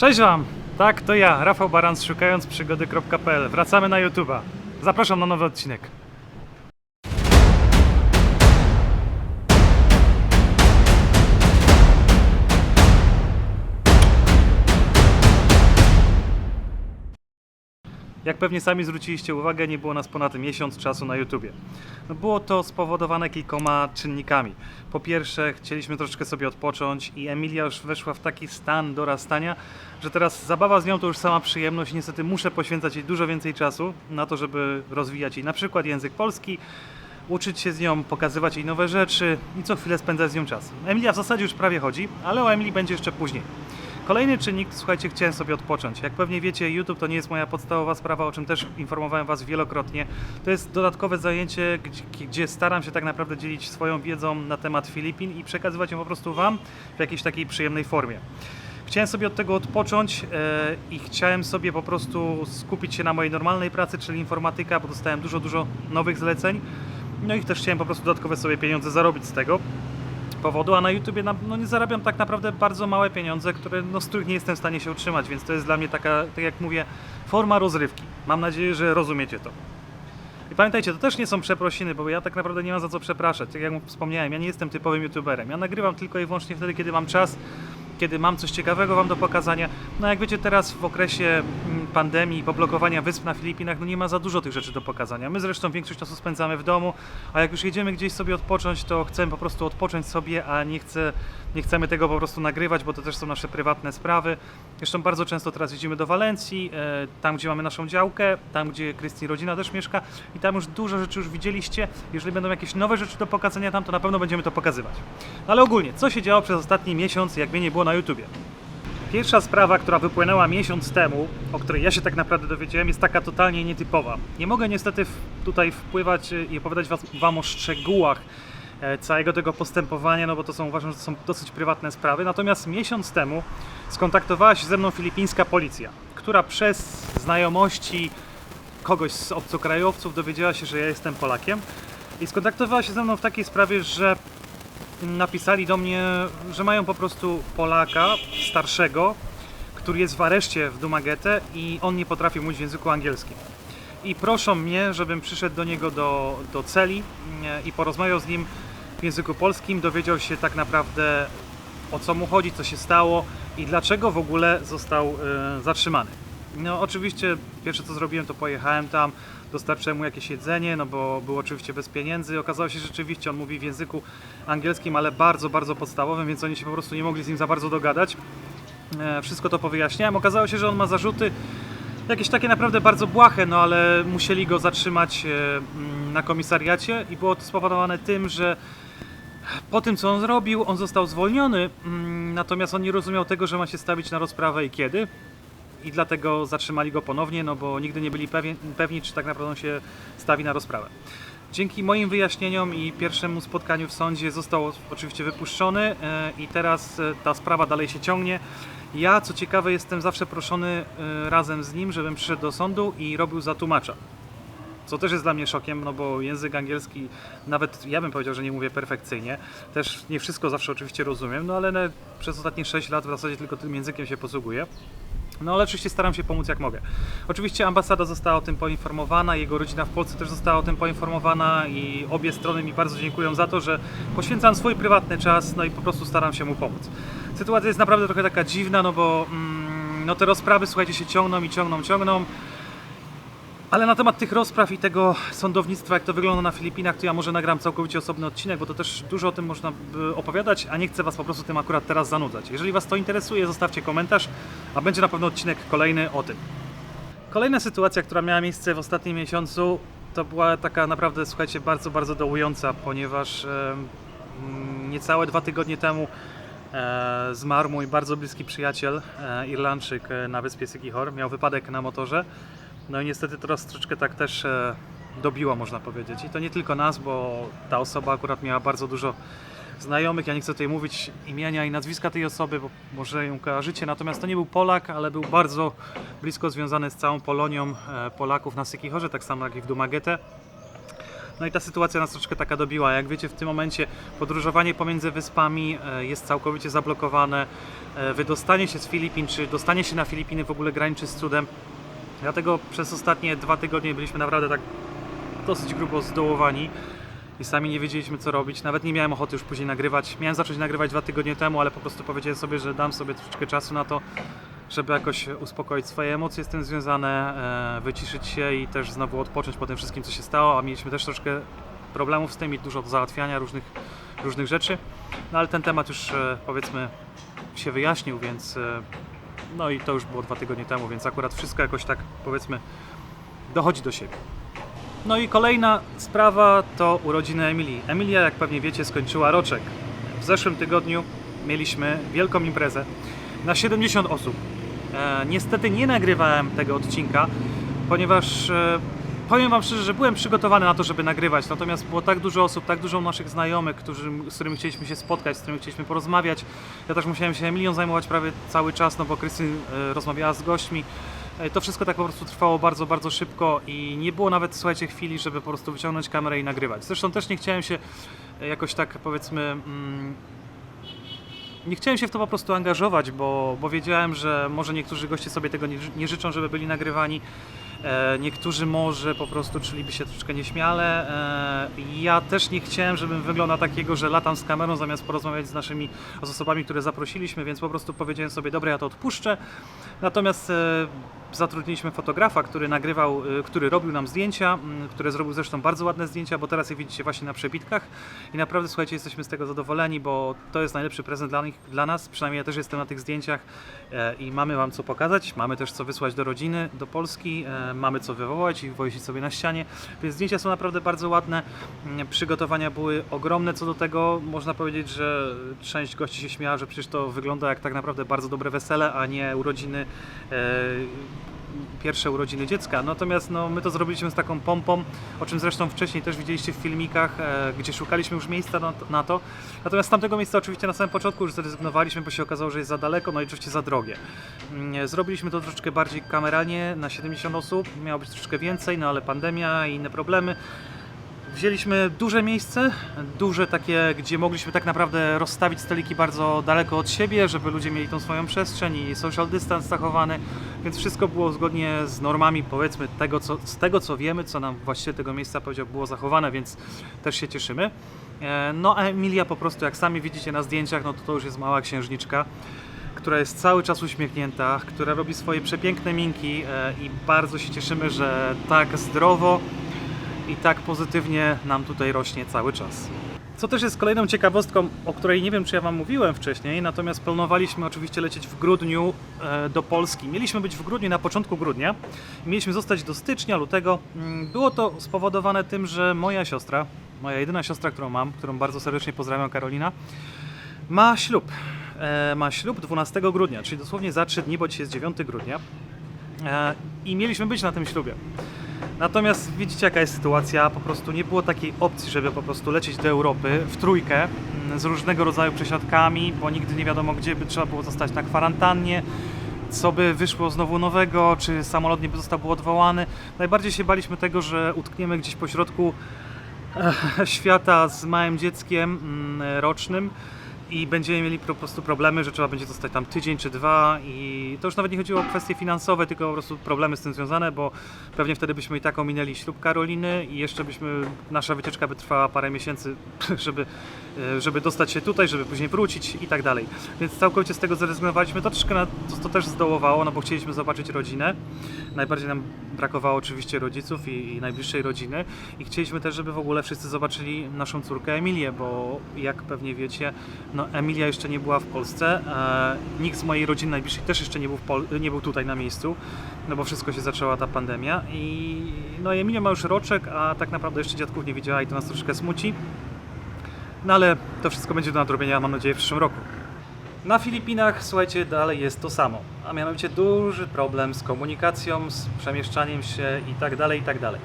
Cześć Wam! Tak, to ja, Rafał Barans, szukając przygody.pl. Wracamy na YouTube'a. Zapraszam na nowy odcinek. Jak pewnie sami zwróciliście uwagę, nie było nas ponad miesiąc czasu na YouTubie. No było to spowodowane kilkoma czynnikami. Po pierwsze, chcieliśmy troszeczkę sobie odpocząć i Emilia już weszła w taki stan dorastania, że teraz zabawa z nią to już sama przyjemność. Niestety muszę poświęcać jej dużo więcej czasu na to, żeby rozwijać jej na przykład język polski, uczyć się z nią, pokazywać jej nowe rzeczy i co chwilę spędzać z nią czas. Emilia w zasadzie już prawie chodzi, ale o Emilii będzie jeszcze później. Kolejny czynnik, słuchajcie, chciałem sobie odpocząć. Jak pewnie wiecie, YouTube to nie jest moja podstawowa sprawa, o czym też informowałem Was wielokrotnie. To jest dodatkowe zajęcie, gdzie, staram się tak naprawdę dzielić swoją wiedzą na temat Filipin i przekazywać ją po prostu Wam w jakiejś takiej przyjemnej formie. Chciałem sobie od tego odpocząć e, i chciałem sobie po prostu skupić się na mojej normalnej pracy, czyli informatyka, bo dostałem dużo, dużo nowych zleceń. No i też chciałem po prostu dodatkowe sobie pieniądze zarobić z tego powodu, a na YouTubie na, no nie zarabiam tak naprawdę bardzo małe pieniądze, które, no, z których nie jestem w stanie się utrzymać, więc to jest dla mnie taka, tak jak mówię, forma rozrywki. Mam nadzieję, że rozumiecie to. I pamiętajcie, to też nie są przeprosiny, bo ja tak naprawdę nie mam za co przepraszać. Tak jak wspomniałem, ja nie jestem typowym youtuberem. Ja nagrywam tylko i wyłącznie wtedy, kiedy mam czas, kiedy mam coś ciekawego Wam do pokazania. No jak wiecie, teraz w okresie mm, pandemii poblokowania wysp na Filipinach, no nie ma za dużo tych rzeczy do pokazania. My zresztą większość czasu spędzamy w domu, a jak już jedziemy gdzieś sobie odpocząć, to chcemy po prostu odpocząć sobie, a nie, chcę, nie chcemy tego po prostu nagrywać, bo to też są nasze prywatne sprawy. Zresztą bardzo często teraz jedziemy do Walencji, e, tam gdzie mamy naszą działkę, tam gdzie Krystyni rodzina też mieszka i tam już dużo rzeczy już widzieliście. Jeżeli będą jakieś nowe rzeczy do pokazania tam, to na pewno będziemy to pokazywać. Ale ogólnie, co się działo przez ostatni miesiąc, jak mnie nie było na YouTubie? Pierwsza sprawa, która wypłynęła miesiąc temu, o której ja się tak naprawdę dowiedziałem, jest taka totalnie nietypowa. Nie mogę niestety tutaj wpływać e, i opowiadać Wam o szczegółach e, całego tego postępowania, no bo to są uważam, że to są dosyć prywatne sprawy. Natomiast miesiąc temu skontaktowała się ze mną filipińska policja, która przez znajomości kogoś z obcokrajowców dowiedziała się, że ja jestem Polakiem i skontaktowała się ze mną w takiej sprawie, że napisali do mnie, że mają po prostu Polaka starszego, który jest w areszcie w Dumaguete i on nie potrafi mówić w języku angielskim. I proszą mnie, żebym przyszedł do niego do, do celi e, i porozmawiał z nim w języku polskim, dowiedział się tak naprawdę o co mu chodzi, co się stało i dlaczego w ogóle został e, zatrzymany. No oczywiście pierwsze co zrobiłem to pojechałem tam, dostarczyłem mu jakieś jedzenie, no bo był oczywiście bez pieniędzy. Okazało się, że rzeczywiście on mówi w języku angielskim, ale bardzo, bardzo podstawowym, więc oni się po prostu nie mogli z nim za bardzo dogadać. E, Wszystko to powyjaśniałem. Okazało się, że on ma zarzuty jakieś takie naprawdę bardzo błahe, no ale musieli go zatrzymać e, mm, na komisariacie i było to spowodowane tym, że po tym, co on zrobił, on został zwolniony, mm, natomiast on nie rozumiał tego, że ma się stawić na rozprawę i kiedy. I dlatego zatrzymali go ponownie, no bo nigdy nie byli pewni, pewni czy tak naprawdę on się stawi na rozprawę. Dzięki moim wyjaśnieniom i pierwszemu spotkaniu w sądzie został oczywiście wypuszczony e, i teraz e, ta sprawa dalej się ciągnie. Ja, co ciekawe, jestem zawsze proszony e, razem z nim, żebym przyszedł do sądu i robił za tłumacza. Co też jest dla mnie szokiem, no bo język angielski, nawet ja bym powiedział, że nie mówię perfekcyjnie. Też nie wszystko zawsze oczywiście rozumiem, no ale przez ostatnie 6 lat w zasadzie tylko tym językiem się posługuję. No ale oczywiście staram się pomóc jak mogę. Oczywiście ambasada została o tym poinformowana, jego rodzina w Polsce też została o tym poinformowana i obie strony mi bardzo dziękują za to, że poświęcam swój prywatny czas, no i po prostu staram się mu pomóc. Sytuacja jest naprawdę trochę taka dziwna, no bo mm, no te rozprawy, słuchajcie, się ciągną i ciągną, ciągną. Ale na temat tych rozpraw i tego sądownictwa, jak to wygląda na Filipinach, to ja może nagram całkowicie osobny odcinek, bo to też dużo o tym można opowiadać, a nie chcę Was po prostu tym akurat teraz zanudzać. Jeżeli Was to interesuje, zostawcie komentarz, a będzie na pewno odcinek kolejny o tym. Kolejna sytuacja, która miała miejsce w ostatnim miesiącu, to była taka naprawdę, słuchajcie, bardzo, bardzo dołująca, ponieważ e, niecałe dwa tygodnie temu e, zmarł mój bardzo bliski przyjaciel, e, Irlandczyk e, na wyspie Sykichor. Miał wypadek na motorze. No i niestety teraz troszeczkę tak też e, dobiło, można powiedzieć. I to nie tylko nas, bo ta osoba akurat miała bardzo dużo znajomych. Ja nie chcę tutaj mówić imienia i nazwiska tej osoby, bo może ją kojarzycie. Natomiast to nie był Polak, ale był bardzo blisko związany z całą Polonią e, Polaków na Sykichorze, tak samo jak i w Dumaguete. No i ta sytuacja nas troszeczkę taka dobiła. Jak wiecie, w tym momencie podróżowanie pomiędzy wyspami e, jest całkowicie zablokowane. Wydostanie się z Filipin, czy dostanie się na Filipiny w ogóle graniczy z cudem. Dlatego przez ostatnie dwa tygodnie byliśmy naprawdę tak dosyć grubo zdołowani i sami nie wiedzieliśmy co robić. Nawet nie miałem ochoty już później nagrywać. Miałem zacząć nagrywać dwa tygodnie temu, ale po prostu powiedziałem sobie, że dam sobie troszeczkę czasu na to, żeby jakoś uspokoić swoje emocje z tym związane, e, wyciszyć się i też znowu odpocząć po tym wszystkim, co się stało, a mieliśmy też troszkę problemów z tym i dużo do załatwiania różnych, różnych rzeczy. No ale ten temat już e, powiedzmy się wyjaśnił, więc e, no i to już było dwa tygodnie temu, więc akurat wszystko jakoś tak powiedzmy dochodzi do siebie. No i kolejna sprawa to urodziny Emilii. Emilia, jak pewnie wiecie, skończyła roczek. W zeszłym tygodniu mieliśmy wielką imprezę na 70 osób. E, niestety nie nagrywałem tego odcinka, ponieważ e, powiem Wam szczerze, że byłem przygotowany na to, żeby nagrywać. Natomiast było tak dużo osób, tak dużo naszych znajomych, którzy, z którymi chcieliśmy się spotkać, z którymi chcieliśmy porozmawiać. Ja też musiałem się Emilią zajmować prawie cały czas, no bo Krysy e, rozmawiała z gośćmi. E, To wszystko tak po prostu trwało bardzo, bardzo szybko i nie było nawet, słuchajcie, chwili, żeby po prostu wyciągnąć kamerę i nagrywać. Zresztą też nie chciałem się e, jakoś tak, powiedzmy, mm, nie chciałem się w to po prostu angażować, bo, bo wiedziałem, że może niektórzy goście sobie tego nie, nie życzą, żeby byli nagrywani. E, niektórzy może po prostu czuliby się troszeczkę nieśmiale. E, ja też nie chciałem, żebym wyglądał takiego, że latam z kamerą zamiast porozmawiać z naszymi z osobami, które zaprosiliśmy, więc po prostu powiedziałem sobie, dobra, ja to odpuszczę. Natomiast e, zatrudniliśmy fotografa, który nagrywał, e, który robił nam zdjęcia, m, który zrobił zresztą bardzo ładne zdjęcia, bo teraz je widzicie właśnie na przebitkach. I naprawdę słuchajcie, jesteśmy z tego zadowoleni, bo to jest najlepszy prezent dla, nich, dla nas, przynajmniej ja też jestem na tych zdjęciach e, i mamy Wam co pokazać, mamy też co wysłać do rodziny, do Polski, e, mamy co wywołać i wozić sobie na ścianie, więc zdjęcia są naprawdę bardzo ładne, Mm, przygotowania były ogromne co do tego, można powiedzieć, że część gości się śmiała, że przecież to wygląda jak tak naprawdę bardzo dobre wesele, a nie urodziny e, pierwsze urodziny dziecka. Natomiast no, my to zrobiliśmy z taką pompą, o czym zresztą wcześniej też widzieliście w filmikach, e, gdzie szukaliśmy już miejsca na, na to. Natomiast z tamtego miejsca oczywiście na samym początku już zrezygnowaliśmy, bo się okazało, że jest za daleko, no i oczywiście za drogie. Mm, Zrobiliśmy to troszeczkę bardziej kameralnie, na 70 osób, miało być troszeczkę więcej, no ale pandemia i inne problemy. Wzięliśmy duże miejsce, duże takie, gdzie mogliśmy tak naprawdę rozstawić stoliki bardzo daleko od siebie, żeby ludzie mieli tą swoją przestrzeń i social distance zachowany, więc wszystko było zgodnie z normami, powiedzmy, tego, co, z tego co wiemy, co nam właściciel tego miejsca powiedział, było zachowane, więc też się cieszymy. E, No a Emilia po prostu, jak sami widzicie na zdjęciach, no to to już jest mała księżniczka, która jest cały czas uśmiechnięta, która robi swoje przepiękne minki e, i bardzo się cieszymy, że tak zdrowo i tak pozytywnie nam tutaj rośnie cały czas. Co też jest kolejną ciekawostką, o której nie wiem, czy ja Wam mówiłem wcześniej, natomiast planowaliśmy oczywiście lecieć w grudniu e, do Polski. Mieliśmy być w grudniu, na początku grudnia. Mieliśmy zostać do stycznia, lutego. Mm, Było to spowodowane tym, że moja siostra, moja jedyna siostra, którą mam, którą bardzo serdecznie pozdrawiam, Karolina, ma ślub. E, Ma ślub 12 grudnia, czyli dosłownie za 3 dni, bo dzisiaj jest 9 grudnia. E, I mieliśmy być na tym ślubie. Natomiast widzicie jaka jest sytuacja, po prostu nie było takiej opcji, żeby po prostu lecieć do Europy w trójkę mm, z różnego rodzaju przesiadkami, bo nigdy nie wiadomo gdzie by trzeba było zostać na kwarantannie, co by wyszło znowu nowego, czy samolot nie by został odwołany. Najbardziej się baliśmy tego, że utkniemy gdzieś po środku e, świata z małym dzieckiem mm, rocznym i będziemy mieli po prostu problemy, że trzeba będzie zostać tam tydzień czy dwa i to już nawet nie chodziło o kwestie finansowe, tylko po prostu problemy z tym związane, bo pewnie wtedy byśmy i tak ominęli ślub Karoliny i jeszcze byśmy, nasza wycieczka by trwała parę miesięcy, żeby, żeby dostać się tutaj, żeby później wrócić i tak dalej. Więc całkowicie z tego zrezygnowaliśmy. To troszkę na, to, to też zdołowało, no bo chcieliśmy zobaczyć rodzinę. Najbardziej nam brakowało oczywiście rodziców i, i najbliższej rodziny i chcieliśmy też, żeby w ogóle wszyscy zobaczyli naszą córkę Emilię, bo jak pewnie wiecie, no Emilia jeszcze nie była w Polsce, e, nikt z mojej rodziny najbliższej też jeszcze nie był, nie był tutaj na miejscu, no bo wszystko się zaczęła ta pandemia i no Emilia ma już roczek, a tak naprawdę jeszcze dziadków nie widziała i to nas troszkę smuci. No ale to wszystko będzie do nadrobienia, mam nadzieję, w przyszłym roku. Na Filipinach, słuchajcie, dalej jest to samo, a mianowicie duży problem z komunikacją, z przemieszczaniem się i tak dalej, i tak dalej.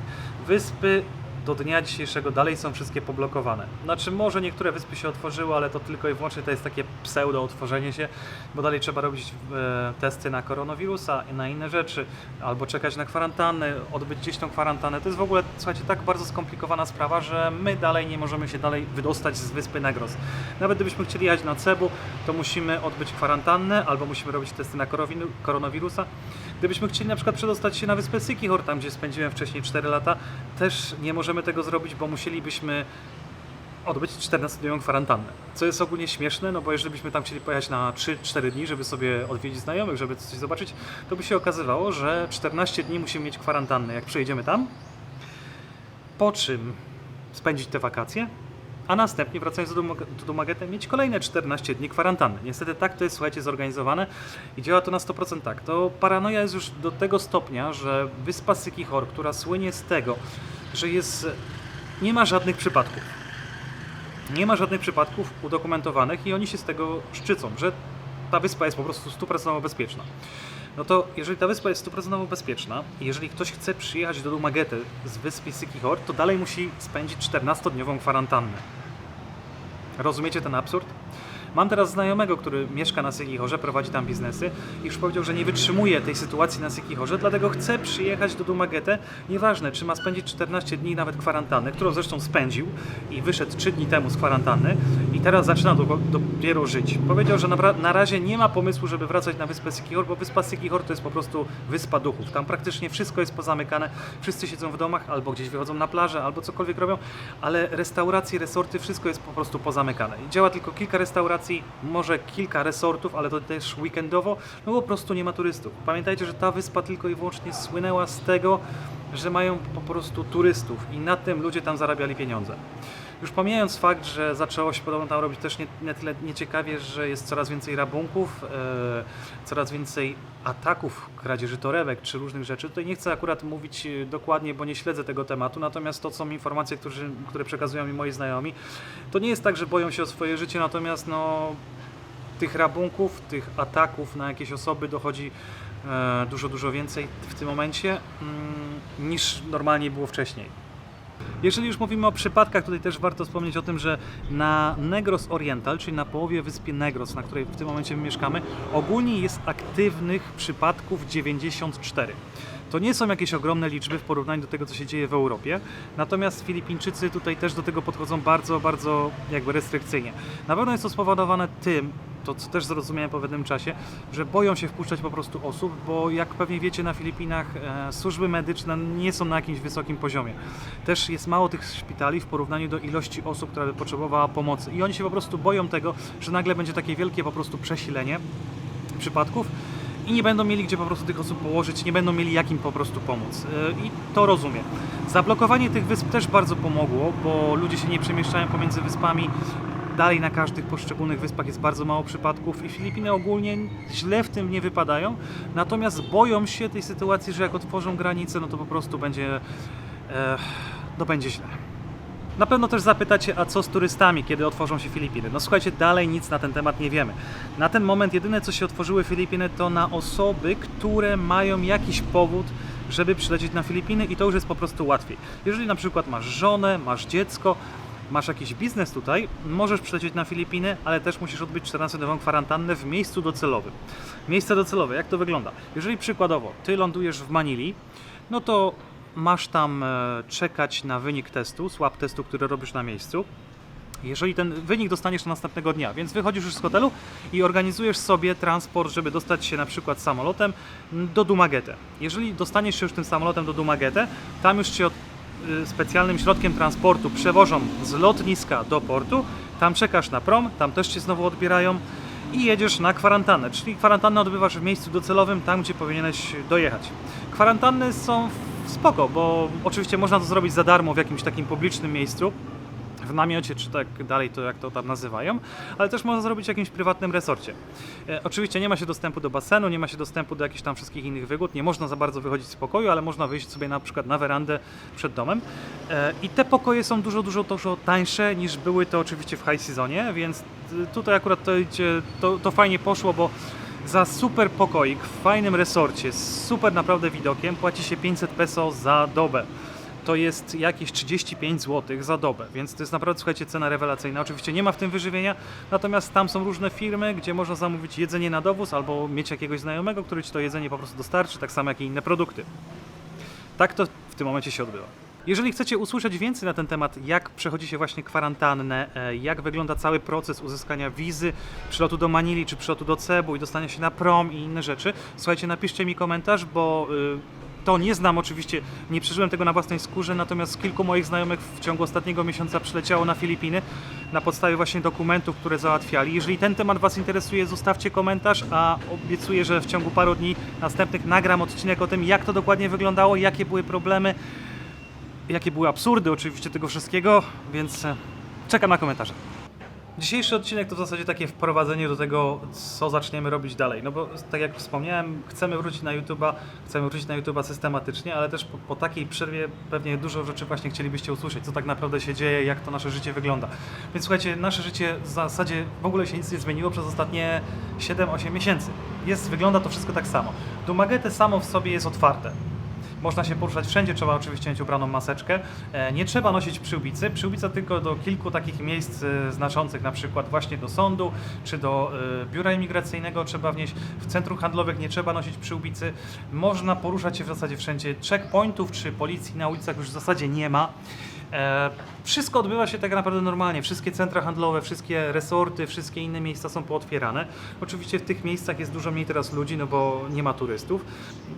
Wyspy do dnia dzisiejszego dalej są wszystkie poblokowane. Znaczy może niektóre wyspy się otworzyły, ale to tylko i wyłącznie to jest takie pseudo otworzenie się, bo dalej trzeba robić e, testy na koronawirusa i na inne rzeczy, albo czekać na kwarantannę, odbyć gdzieś tą kwarantannę. To jest w ogóle, słuchajcie, tak bardzo skomplikowana sprawa, że my dalej nie możemy się dalej wydostać z wyspy Negros. Nawet gdybyśmy chcieli jechać na Cebu, to musimy odbyć kwarantannę, albo musimy robić testy na koronawirusa. Gdybyśmy chcieli na przykład przedostać się na wyspę Sikihor, tam gdzie spędziłem wcześniej 4 lata, też nie możemy tego zrobić, bo musielibyśmy odbyć 14-dniową kwarantannę. Co jest ogólnie śmieszne, no bo jeżeli byśmy tam chcieli pojechać na 3-4 dni, żeby sobie odwiedzić znajomych, żeby coś zobaczyć, to by się okazywało, że 14 dni musimy mieć kwarantannę, jak przyjedziemy tam, po czym spędzić te wakacje, a następnie wracając do, Dumag- do Dumagety mieć kolejne 14 dni kwarantanny. Niestety tak to jest, słuchajcie, zorganizowane i działa to na 100% tak. To paranoja jest już do tego stopnia, że wyspa Sykichor, która słynie z tego, że jest, nie ma żadnych przypadków. Nie ma żadnych przypadków udokumentowanych i oni się z tego szczycą, że ta wyspa jest po prostu 100% bezpieczna. No to jeżeli ta wyspa jest 100% bezpieczna i jeżeli ktoś chce przyjechać do Dumagety z wyspy Sikihor, to dalej musi spędzić 14-dniową kwarantannę. Rozumiecie ten absurd? Mam teraz znajomego, który mieszka na Sykichorze, prowadzi tam biznesy i już powiedział, że nie wytrzymuje tej sytuacji na Sykichorze, dlatego chce przyjechać do Dumagete. Nieważne, czy ma spędzić 14 dni nawet kwarantanny, którą zresztą spędził i wyszedł 3 dni temu z kwarantanny i teraz zaczyna do, dopiero żyć. Powiedział, że na, na razie nie ma pomysłu, żeby wracać na wyspę Sykichor, bo wyspa Sykichor to jest po prostu wyspa duchów. Tam praktycznie wszystko jest pozamykane, wszyscy siedzą w domach albo gdzieś wychodzą na plażę, albo cokolwiek robią, ale restauracje, resorty, wszystko jest po prostu pozamykane. I działa tylko kilka restauracji, może kilka resortów, ale to też weekendowo, no po prostu nie ma turystów. Pamiętajcie, że ta wyspa tylko i wyłącznie słynęła z tego, że mają po prostu turystów i na tym ludzie tam zarabiali pieniądze. Już pomijając fakt, że zaczęło się podobno tam robić też nie, nie tyle nieciekawie, że jest coraz więcej rabunków, e, coraz więcej ataków, kradzieży torebek czy różnych rzeczy. Tutaj nie chcę akurat mówić e, dokładnie, bo nie śledzę tego tematu, natomiast to są informacje, którzy, które przekazują mi moi znajomi. To nie jest tak, że boją się o swoje życie, natomiast no, tych rabunków, tych ataków na jakieś osoby dochodzi e, dużo, dużo więcej w tym momencie mm, niż normalnie było wcześniej. Jeżeli już mówimy o przypadkach, tutaj też warto wspomnieć o tym, że na Negros Oriental, czyli na połowie wyspie Negros, na której w tym momencie my mieszkamy, ogólnie jest aktywnych przypadków 94. To nie są jakieś ogromne liczby w porównaniu do tego, co się dzieje w Europie, natomiast Filipińczycy tutaj też do tego podchodzą bardzo, bardzo jakby restrykcyjnie. Na pewno jest to spowodowane tym, to co też zrozumiałem po pewnym czasie, że boją się wpuszczać po prostu osób, bo jak pewnie wiecie na Filipinach e, służby medyczne nie są na jakimś wysokim poziomie. Też jest mało tych szpitali w porównaniu do ilości osób, która by potrzebowała pomocy i oni się po prostu boją tego, że nagle będzie takie wielkie po prostu przesilenie przypadków i nie będą mieli gdzie po prostu tych osób położyć, nie będą mieli jak im po prostu pomóc. E, I to rozumiem. Zablokowanie tych wysp też bardzo pomogło, bo ludzie się nie przemieszczają pomiędzy wyspami. Dalej na każdych poszczególnych wyspach jest bardzo mało przypadków i Filipiny ogólnie źle w tym nie wypadają. Natomiast boją się tej sytuacji, że jak otworzą granice, no to po prostu będzie, e, no będzie źle. Na pewno też zapytacie, a co z turystami, kiedy otworzą się Filipiny? No słuchajcie, dalej nic na ten temat nie wiemy. Na ten moment jedyne, co się otworzyły Filipiny, to na osoby, które mają jakiś powód, żeby przylecieć na Filipiny i to już jest po prostu łatwiej. Jeżeli na przykład masz żonę, masz dziecko, masz jakiś biznes tutaj, możesz przylecieć na Filipiny, ale też musisz odbyć 14-dniową kwarantannę w miejscu docelowym. Miejsce docelowe, jak to wygląda? Jeżeli przykładowo ty lądujesz w Manili, no to masz tam e, czekać na wynik testu, swab testu, który robisz na miejscu. Jeżeli ten wynik dostaniesz następnego dnia, więc wychodzisz już z hotelu i organizujesz sobie transport, żeby dostać się na przykład samolotem do Dumagete. Jeżeli dostaniesz się już tym samolotem do Dumagete, tam już cię specjalnym środkiem transportu przewożą z lotniska do portu, tam czekasz na prom, tam też cię znowu odbierają i jedziesz na kwarantannę, czyli kwarantannę odbywasz w miejscu docelowym, tam gdzie powinieneś dojechać. Kwarantanny są spoko, bo oczywiście można to zrobić za darmo w jakimś takim publicznym miejscu, w namiocie, czy tak dalej, to jak to tam nazywają, ale też można zrobić w jakimś prywatnym resorcie. E, oczywiście nie ma się dostępu do basenu, nie ma się dostępu do jakichś tam wszystkich innych wygód, nie można za bardzo wychodzić z pokoju, ale można wyjść sobie na przykład na werandę przed domem. E, I te pokoje są dużo, dużo, dużo tańsze niż były to oczywiście w high seasonie, więc y, tutaj akurat to, to, to fajnie poszło, bo za super pokoik w fajnym resorcie z super naprawdę widokiem płaci się 500 peso za dobę. To jest jakieś 35 zł za dobę, więc to jest naprawdę, słuchajcie, cena rewelacyjna. Oczywiście nie ma w tym wyżywienia, natomiast tam są różne firmy, gdzie można zamówić jedzenie na dowóz albo mieć jakiegoś znajomego, który ci to jedzenie po prostu dostarczy, tak samo jak i inne produkty. Tak to w tym momencie się odbywa. Jeżeli chcecie usłyszeć więcej na ten temat, jak przechodzi się właśnie kwarantannę, e, jak wygląda cały proces uzyskania wizy, przylotu do Manili czy przylotu do Cebu i dostania się na prom i inne rzeczy, słuchajcie, napiszcie mi komentarz, bo y, to nie znam oczywiście, nie przeżyłem tego na własnej skórze, natomiast kilku moich znajomych w ciągu ostatniego miesiąca przyleciało na Filipiny na podstawie właśnie dokumentów, które załatwiali. Jeżeli ten temat Was interesuje, zostawcie komentarz, a obiecuję, że w ciągu paru dni następnych nagram odcinek o tym, jak to dokładnie wyglądało, jakie były problemy, jakie były absurdy oczywiście tego wszystkiego, więc e, czekam na komentarze. Dzisiejszy odcinek to w zasadzie takie wprowadzenie do tego, co zaczniemy robić dalej. No bo tak jak wspomniałem, chcemy wrócić na YouTube'a, chcemy wrócić na YouTube'a systematycznie, ale też po, po takiej przerwie pewnie dużo rzeczy właśnie chcielibyście usłyszeć, co tak naprawdę się dzieje, jak to nasze życie wygląda. Więc słuchajcie, nasze życie w zasadzie w ogóle się nic nie zmieniło przez ostatnie 7-8 miesięcy. Jest, wygląda to wszystko tak samo. Dumagete samo w sobie jest otwarte. Można się poruszać wszędzie, trzeba oczywiście mieć ubraną maseczkę. E, Nie trzeba nosić przyłbicy. Przyłbica tylko do kilku takich miejsc e, znaczących, na przykład właśnie do sądu czy do e, biura imigracyjnego trzeba wnieść. W centrum handlowych nie trzeba nosić przyłbicy. Można poruszać się w zasadzie wszędzie. Checkpointów czy policji na ulicach już w zasadzie nie ma. E, Wszystko odbywa się tak naprawdę normalnie. Wszystkie centra handlowe, wszystkie resorty, wszystkie inne miejsca są pootwierane. Oczywiście w tych miejscach jest dużo mniej teraz ludzi, no bo nie ma turystów.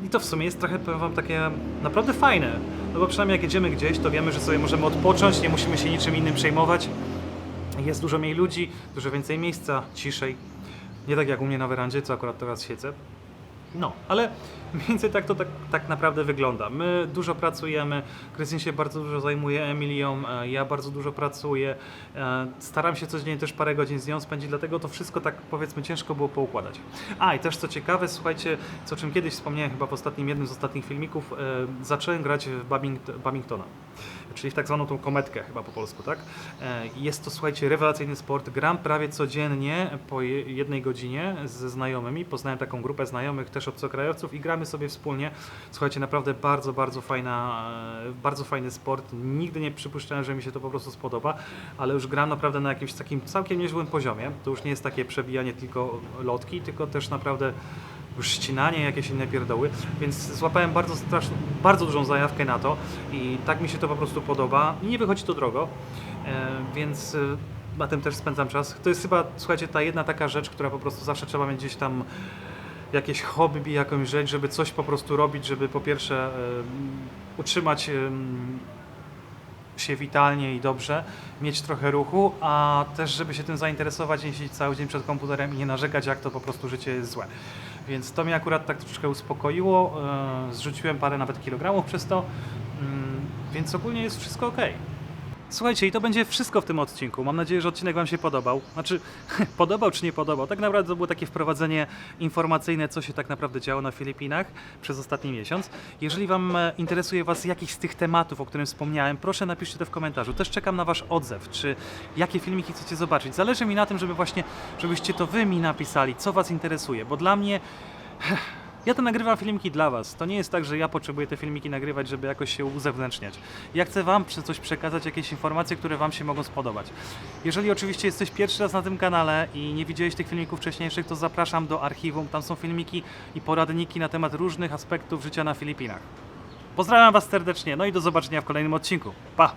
I to w sumie jest trochę, powiem Wam, takie naprawdę fajne. No bo przynajmniej jak jedziemy gdzieś, to wiemy, że sobie możemy odpocząć, nie musimy się niczym innym przejmować. Jest dużo mniej ludzi, dużo więcej miejsca, ciszej. Nie tak jak u mnie na werandzie, co akurat teraz siedzę. No, ale mniej więcej tak to tak, tak naprawdę wygląda. My dużo pracujemy, Krystyn się bardzo dużo zajmuje Emilią, e, ja bardzo dużo pracuję. e, Staram się codziennie też parę godzin z nią spędzić, dlatego to wszystko tak powiedzmy ciężko było poukładać. A i też co ciekawe, słuchajcie, co czym kiedyś wspomniałem chyba w ostatnim, jednym z ostatnich filmików, e, zacząłem grać w Babingtona, czyli w tak zwaną tą kometkę chyba po polsku, tak? Jest to, słuchajcie, rewelacyjny sport. Gram prawie codziennie po je- jednej godzinie ze znajomymi. Poznałem taką grupę znajomych też obcokrajowców i gramy sobie wspólnie. Słuchajcie, naprawdę bardzo, bardzo fajna, e, bardzo fajny sport. Nigdy nie przypuszczałem, że mi się to po prostu spodoba, ale już gram naprawdę na jakimś takim całkiem niezłym poziomie. To już nie jest takie przebijanie tylko lotki, tylko też naprawdę już ścinanie, jakieś inne pierdoły, więc złapałem bardzo straszną, bardzo dużą zajawkę na to i tak mi się to po prostu podoba i nie wychodzi to drogo, e, więc e, na tym też spędzam czas. To jest chyba, słuchajcie, ta jedna taka rzecz, która po prostu zawsze trzeba mieć gdzieś tam jakieś hobby, jakąś rzecz, żeby coś po prostu robić, żeby po pierwsze utrzymać się witalnie i dobrze, mieć trochę ruchu, a też żeby się tym zainteresować, nie siedzieć cały dzień przed komputerem i nie narzekać, jak to po prostu życie jest złe. Więc to mnie akurat tak troszeczkę uspokoiło, e, zrzuciłem parę nawet kilogramów przez to, mm, więc ogólnie jest wszystko ok. Słuchajcie, i to będzie wszystko w tym odcinku. Mam nadzieję, że odcinek Wam się podobał. Znaczy, podobał czy nie podobał? Tak naprawdę to było takie wprowadzenie informacyjne, co się tak naprawdę działo na Filipinach przez ostatni miesiąc. Jeżeli Wam e, interesuje Was jakiś z tych tematów, o którym wspomniałem, proszę napiszcie to w komentarzu. Też czekam na Wasz odzew, czy jakie filmiki chcecie zobaczyć. Zależy mi na tym, żeby właśnie, żebyście to Wy mi napisali, co Was interesuje, bo dla mnie... Ja to nagrywam filmiki dla Was. To nie jest tak, że ja potrzebuję te filmiki nagrywać, żeby jakoś się uzewnętrzniać. Ja chcę Wam coś przekazać, jakieś informacje, które Wam się mogą spodobać. Jeżeli oczywiście jesteś pierwszy raz na tym kanale i nie widziałeś tych filmików wcześniejszych, to zapraszam do archiwum. Tam są filmiki i poradniki na temat różnych aspektów życia na Filipinach. Pozdrawiam Was serdecznie, no i do zobaczenia w kolejnym odcinku. Pa!